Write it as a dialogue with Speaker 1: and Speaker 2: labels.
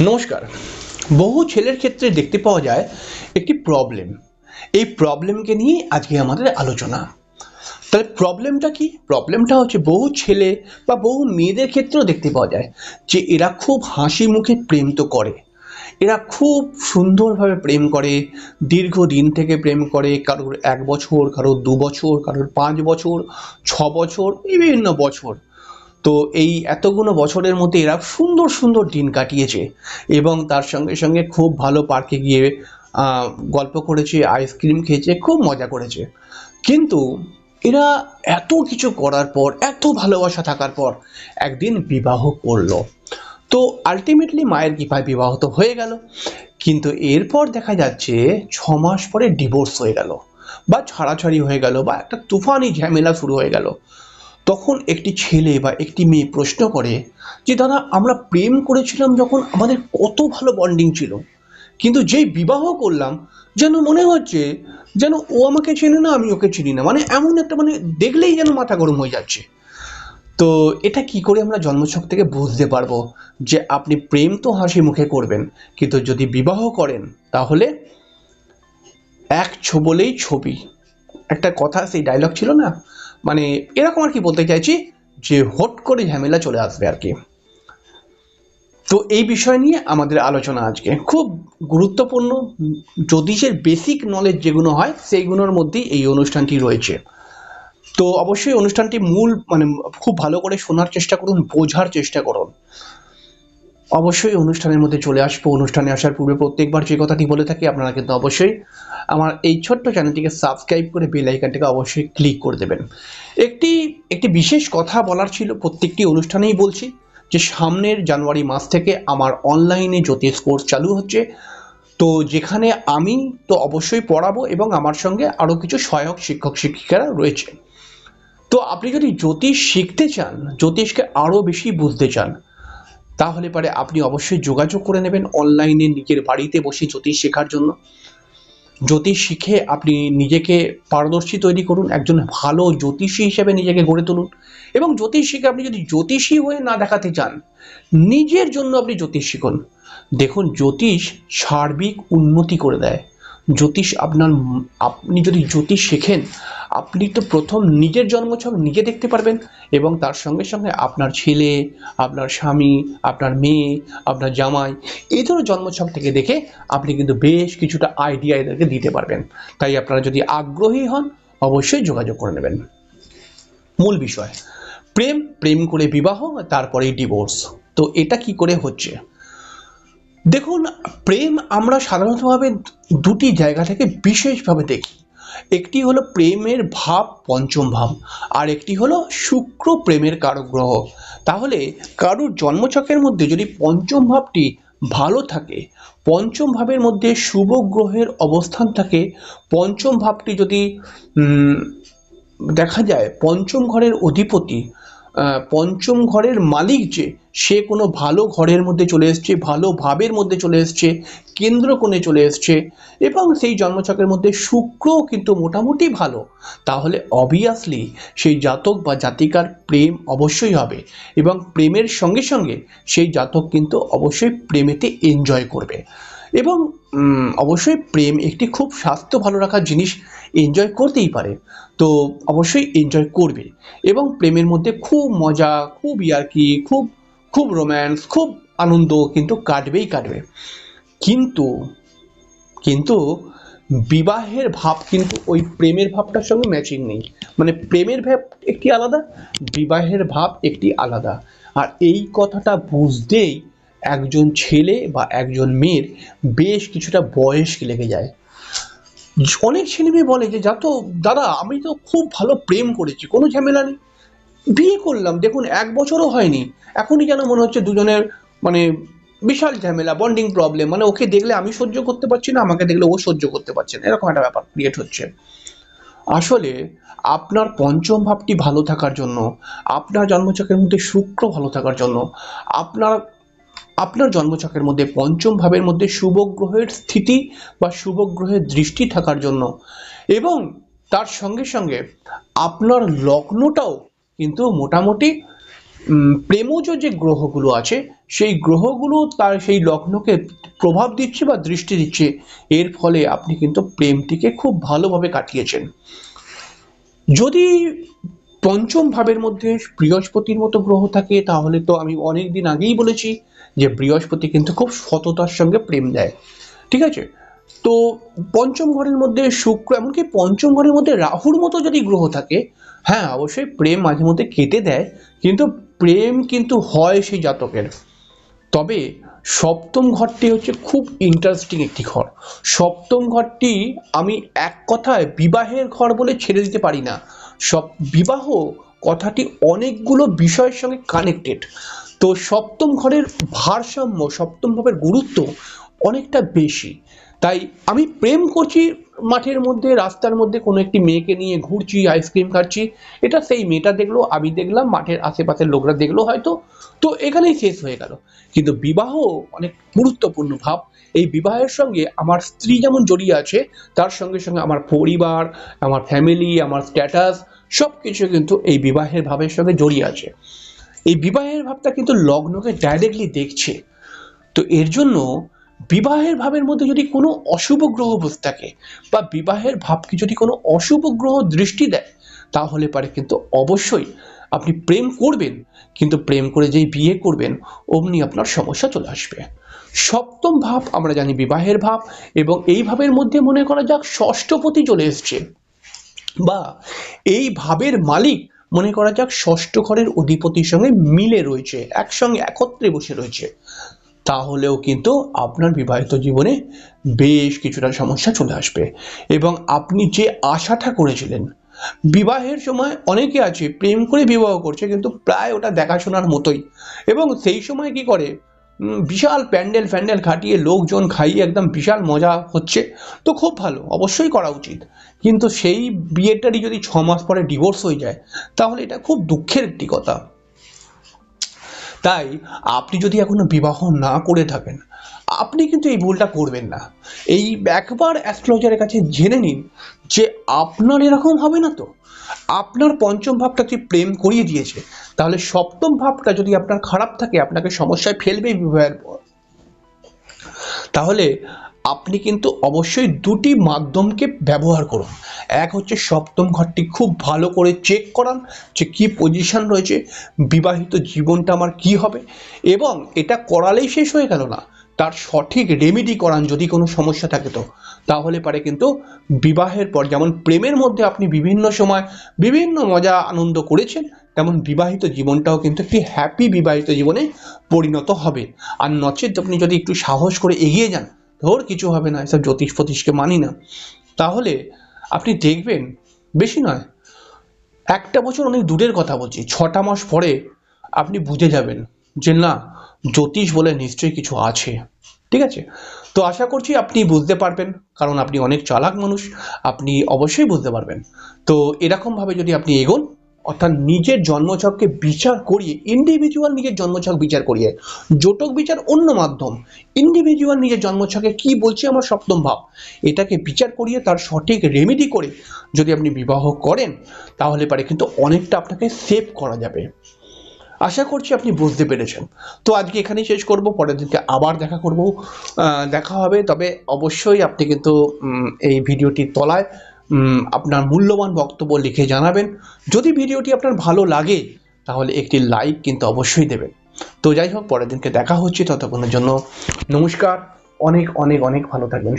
Speaker 1: নমস্কার। বহু ছেলের ক্ষেত্রে দেখতে পাওয়া যায় একটি প্রবলেম এই প্রবলেমকে নিয়ে আজকে আমাদের আলোচনা। তাহলে প্রবলেমটা কি? প্রবলেমটা হচ্ছে বহু ছেলে বা বহু মেয়েদের ক্ষেত্রেও দেখতে পাওয়া যায় যে এরা খুব হাসি মুখে প্রেম তো করে। এরা খুব সুন্দরভাবে প্রেম করে, দীর্ঘদিন থেকে প্রেম করে, কারোর এক বছর, কারোর দু বছর, কারোর পাঁচ বছর, ছ বছর, বিভিন্ন বছর। তো এই এতগুলো বছরের মধ্যে এরা সুন্দর সুন্দর দিন কাটিয়েছে এবং তার সঙ্গে সঙ্গে খুব ভালো পার্কে গিয়ে গল্প করেছে আইসক্রিম খেয়েছে, খুব মজা করেছে। কিন্তু এরা এত কিছু করার পর, এত ভালোবাসা থাকার পর একদিন বিবাহ করল। তো আলটিমেটলি মায়ের কৃপায় বিবাহ তো হয়ে গেল। কিন্তু এরপর দেখা যাচ্ছে ছ মাস পরে ডিভোর্স হয়ে গেল বা ছাড়াছাড়ি হয়ে গেল বা একটা তুফানি ঝামেলা শুরু হয়ে গেল। তখন একটি ছেলে বা একটি মেয়ে প্রশ্ন করে যে, দাদা, আমরা প্রেম করেছিলাম যখন আমাদের কত ভালো বন্ডিং ছিল। কিন্তু যেই বিবাহ করলাম, যেন মনে হচ্ছে যেন ও আমাকে চেনে না, আমি ওকে চিনি না। মানে এমন একটা মানে দেখলেই যেন মাথা গরম হয়ে যাচ্ছে। তো এটা কি করে আমরা জন্মছক থেকে বুঝতে পারব যে, আপনি প্রেম তো হাসি মুখে করবেন, কিন্তু যদি বিবাহ করেন, তাহলে এক ছবলেই ছবি। একটা কথা সেই ডায়লগ ছিল না? মানে এরকম আর কি বলতে চাইছি যে হট করে ঝামেলা চলে আসবে আর কি। তো এই বিষয় নিয়ে আমাদের আলোচনা আজকে। খুব গুরুত্বপূর্ণ জ্যোতিষের বেসিক নলেজ যেগুলো হয়, সেইগুলোর মধ্যেই এই অনুষ্ঠানটি রয়েছে। তো অবশ্যই অনুষ্ঠানটি মূল মানে খুব ভালো করে শোনার চেষ্টা করুন, বোঝার চেষ্টা করুন। অবশ্যই অনুষ্ঠানের মধ্যে চলে আসব। অনুষ্ঠানে আসার পূর্বে প্রত্যেকবার যে কথাটি বলে থাকি, আপনারা কিন্তু অবশ্যই আমার এই ছোট্ট চ্যানেলটিকে সাবস্ক্রাইব করে বেল আইকনটিকে অবশ্যই ক্লিক করে দেবেন। একটি একটি বিশেষ কথা বলার ছিল, প্রত্যেকটি অনুষ্ঠানেই বলছি যে সামনের জানুয়ারি মাস থেকে আমার অনলাইনে জ্যোতিষ কোর্স চালু হচ্ছে, তো যেখানে আমি তো অবশ্যই পড়াবো এবং আমার সঙ্গে আরও কিছু সহায়ক শিক্ষক শিক্ষিকারা রয়েছে। তো আপনি যদি জ্যোতিষ শিখতে চান, জ্যোতিষকে আরও বেশি বুঝতে চান তাহলে পারে আপনি অবশ্যই যোগাযোগ করে নেবেন অনলাইনে নিজের বাড়িতে বসে জ্যোতিষ শেখার জন্য। জ্যোতিষ শিখে আপনি নিজেকে পারদর্শী তৈরি করুন, একজন ভালো জ্যোতিষী হিসেবে নিজেকে গড়ে তুলুন এবং জ্যোতিষ শিখে আপনি যদি জ্যোতিষী হয়ে না দেখাতে চান, নিজের জন্য আপনি জ্যোতিষ শিখুন। দেখুন, জ্যোতিষ সার্বিক উন্নতি করে দেয়। জ্যোতিষ আপনার আপনি যদি জ্যোতিষ শেখেন, আপনি তো প্রথম নিজের জন্মছক নিজে দেখতে পারবেন এবং তার সঙ্গে সঙ্গে আপনার ছেলে, আপনার স্বামী, আপনার মেয়ে, আপনার জামাই, এই ধরনের জন্মছক থেকে দেখে আপনি কিন্তু বেশ কিছুটা আইডিয়া এদেরকে দিতে পারবেন। তাই আপনারা যদি আগ্রহী হন, অবশ্যই যোগাযোগ করে নেবেন। মূল বিষয়, প্রেম প্রেম করে বিবাহ, তারপরেই ডিভোর্স তো এটা কি করে হচ্ছে? দেখুন, প্রেম আমরা সাধারণতভাবে দুটি জায়গা থেকে বিশেষভাবে দেখি। একটি হলো প্রেমের ভাব, পঞ্চম ভাব, আর একটি হলো শুক্র প্রেমের কারক গ্রহ তাহলে কারুর জন্মছকের মধ্যে যদি পঞ্চম ভাবটি ভালো থাকে, পঞ্চম ভাবের মধ্যে শুভ গ্রহের অবস্থান থাকে, পঞ্চম ভাবটি যদি দেখা যায় পঞ্চম ঘরের অধিপতি পঞ্চম ঘরের মালিক যে, সে কোনো ভালো ঘরের মধ্যে চলে এসছে, ভালো ভাবের মধ্যে চলে এসছে, কেন্দ্র কোণে চলে এসছে এবং সেই জন্মছকের মধ্যে শুক্রও কিন্তু মোটামুটি ভালো। তাহলে অবভিয়াসলি সেই জাতক বা জাতিকার প্রেম অবশ্যই হবে এবং প্রেমের সঙ্গে সঙ্গে সেই জাতক কিন্তু অবশ্যই প্রেমেতে এনজয় করবে। এবং অবশ্যই প্রেম একটি খুব স্বাস্থ্য ভালো রাখার জিনিস এনজয় করতেই পারে। তো অবশ্যই এনজয় করবে এবং প্রেমের মধ্যে খুব মজা, খুব ইয়ার্কি, খুব খুব রোম্যান্স খুব আনন্দ কিন্তু কাটবেই কাটবে। কিন্তু কিন্তু বিবাহের ভাব কিন্তু ওই প্রেমের ভাবটার সঙ্গে ম্যাচিং নেই। মানে প্রেমের ভাব একটি আলাদা, বিবাহের ভাব একটি আলাদা। আর এই কথাটা বুঝতেই একজন ছেলে বা একজন মেয়ের বেশ কিছুটা বয়স লেগে যায়। অনেক ছেলে মেয়ে বলে যে, যা তো, দাদা, আমি তো খুব ভালো প্রেম করেছি, কোনো ঝামেলা নেই। বিয়ে করলাম, দেখুন, এক বছরও হয়নি। এখনই যেন মনে হচ্ছে দুজনের মানে বিশাল ঝামেলা বন্ডিং প্রবলেম মানে ওকে দেখলে আমি সহ্য করতে পারছি না, আমাকে দেখলে ও সহ্য করতে পারছে না। এরকম একটা ব্যাপার ক্রিয়েট হচ্ছে। আসলে, আপনার পঞ্চম ভাবটি ভালো থাকার জন্য, আপনার জন্মচক্রের মধ্যে শুক্র ভালো থাকার জন্য, আপনার আপনার জন্মচক্রের মধ্যে পঞ্চম ভাবের মধ্যে শুভ গ্রহের স্থিতি বা শুভ গ্রহের দৃষ্টি থাকার জন্য। এবং তার সঙ্গে সঙ্গে আপনার লগ্নটাও কিন্তু মোটামুটি প্রেমজ যে গ্রহগুলো আছে, সেই গ্রহগুলো তার সেই লগ্নকে প্রভাব দিচ্ছে বা দৃষ্টি দিচ্ছে। এর ফলে আপনি কিন্তু প্রেমটিকে খুব ভালোভাবে কাটিয়েছেন। যদি পঞ্চম ভাবের মধ্যে বৃহস্পতির মতো গ্রহ থাকে, তাহলে তো আমি অনেক দিন আগেই বলেছি যে বৃহস্পতি কিন্তু খুব সততার সঙ্গে প্রেম দেয়। ঠিক আছে? তো পঞ্চম ঘরের মধ্যে শুক্র এমনকি পঞ্চম ঘরের মধ্যে রাহুর মতো যদি গ্রহ থাকে হ্যাঁ অবশ্যই প্রেম মাঝে মধ্যে কেটে দেয়, কিন্তু প্রেম কিন্তু হয় সেই জাতকের। তবে সপ্তম ঘরটি হচ্ছে খুব ইন্টারেস্টিং একটি ঘর। সপ্তম ঘরটি আমি এক কথায় বিবাহের ঘর বলে ছেড়ে দিতে পারি না। সব বিবাহ কথাটি অনেকগুলো বিষয়ের সঙ্গে কানেক্টেড তো সপ্তম ঘরের ভারসাম্য, সপ্তম ভাবের গুরুত্ব অনেকটা বেশি। তাই আমি প্রেম করছি মাঠের মধ্যে, রাস্তার মধ্যে কোনো একটি মেয়েকে নিয়ে ঘুরছি আইসক্রিম খাচ্ছি। এটা সেই মেয়েটা দেখল, আমি দেখলাম, মাঠের আশেপাশের লোকরা দেখল হয়তো। তো এখানেই শেষ হয়ে গেল। কিন্তু বিবাহ অনেক গুরুত্বপূর্ণ ভাব। এই বিবাহের সঙ্গে আমার স্ত্রী যেমন জড়িয়ে আছে, তার সঙ্গে সঙ্গে আমার পরিবার, আমার ফ্যামিলি আমার স্ট্যাটাস সব কিছু কিন্তু এই বিবাহের ভাবের সঙ্গে জড়িয়ে আছে। এই বিবাহের ভাবটা কিন্তু লগ্নকে ডাইরেক্টলি দেখছে। তো এর জন্য বিবাহের ভাবের মধ্যে যদি কোনো অশুভ গ্রহ বসে থাকে বা বিবাহের ভাবকে যদি কোনো অশুভ গ্রহ দৃষ্টি দেয়, তাহলে পারে কিন্তু অবশ্যই আপনি প্রেম করবেন, কিন্তু প্রেম করে যেই বিয়ে করবেন, অমনি আপনার সমস্যা চলে আসবে। সপ্তম ভাব আমরা জানি বিবাহের ভাব এবং এই ভাবের মধ্যে মনে করা যাক ষষ্ঠপতি চলে এসছে। বা এই ভাবের মালিক, মনে করা যাক, ষষ্ঠ ঘরের অধিপতির সঙ্গে মিলে রয়েছে, একসঙ্গে একত্রে বসে রয়েছে। তাহলেও কিন্তু আপনার বিবাহিত জীবনে বেশ কিছুটা সমস্যা চলে আসবে। এবং আপনি যে আশাটা করেছিলেন, বিবাহের সময় অনেকে আছে, প্রেম করে বিবাহ করছে, কিন্তু প্রায় ওটা দেখাশোনার মতোই। এবং সেই সময় কি করে? বিশাল প্যান্ডেল ফ্যান্ডেল খাটিয়ে লোকজন খাইয়ে একদম বিশাল মজা হচ্ছে। তো খুব ভালো, অবশ্যই করা উচিত। কিন্তু সেই বিয়েটারই যদি ছ মাস পরে ডিভোর্স হয়ে যায়, তাহলে এটা খুব দুঃখের একটি কথা। তাই আপনি যদি এখনও বিবাহ না করে থাকেন, আপনি কিন্তু এই ভুলটা করবেন না। এই একবার অ্যাস্ট্রোলজারের কাছে জেনে নিন যে আপনার এরকম হবে না তো। আপনার পঞ্চম ভাবটা যদি প্রেম করিয়ে দিয়েছে, তাহলে সপ্তম ভাবটা যদি আপনার খারাপ থাকে, আপনাকে সমস্যায় ফেলবে বিবাহের পর। তাহলে আপনি কিন্তু অবশ্যই দুটি মাধ্যমকে ব্যবহার করুন। এক হচ্ছে সপ্তম ঘরটি খুব ভালো করে চেক করান, যে কী পজিশন রয়েছে, বিবাহিত জীবনটা আমার কি হবে, এবং এটা করালেই শেষ হয়ে গেল না। তার সঠিক রেমেডি করান যদি কোনো সমস্যা থাকে তো। তাহলে পারে কিন্তু বিবাহের পর যেমন প্রেমের মধ্যে আপনি বিভিন্ন সময় বিভিন্ন মজা আনন্দ করেছেন, তেমন বিবাহিত জীবনটাও কিন্তু একটি হ্যাপি বিবাহিত জীবনে পরিণত হবে। আর নচেত আপনি যদি একটু সাহস করে এগিয়ে যান, ধর কিছু হবে না, এসব জ্যোতিষ ফতিষকে মানি না। তাহলে আপনি দেখবেন, বেশি নয়, একটা বছর অনেক দূরের কথা বলছি, ছটা মাস পরে আপনি বুঝে যাবেন যে না জ্যোতিষ বলে নিশ্চয়ই কিছু আছে। ঠিক আছে? তো আশা করছি আপনি বুঝতে পারবেন, কারণ আপনি অনেক চালাক মানুষ, আপনি অবশ্যই বুঝতে পারবেন। তো এরকমভাবে যদি আপনি এগোন, অর্থাৎ নিজের জন্মছককে বিচার করিয়ে ইন্ডিভিজুয়াল নিজের জন্মছক বিচার করিয়ে, জোটক বিচার অন্য মাধ্যম ইন্ডিভিজুয়াল নিজের জন্মছকে কি বলছে আমার সপ্তম ভাব, এটাকে বিচার করিয়ে তার সঠিক রেমেডি করে যদি আপনি বিবাহ করেন, তাহলে পারে কিন্তু অনেকটা আপনাকে সেভ করা যাবে। আশা করছি আপনি বুঝতে পেরেছেন। তো আজকে এখানেই শেষ করব, পরের দিনকে আবার দেখা করব। দেখা হবে, তবে অবশ্যই আপনি কিন্তু এই ভিডিওটির তলায় আপনার মূল্যবান বক্তব্য লিখে জানাবেন। যদি ভিডিওটি আপনার ভালো লাগে, তাহলে একটি লাইক কিন্তু অবশ্যই দেবেন। তো যাই হোক, পরের দিনকে দেখা হচ্ছে, ততক্ষণের জন্য নমস্কার। অনেক অনেক অনেক ভালো থাকবেন।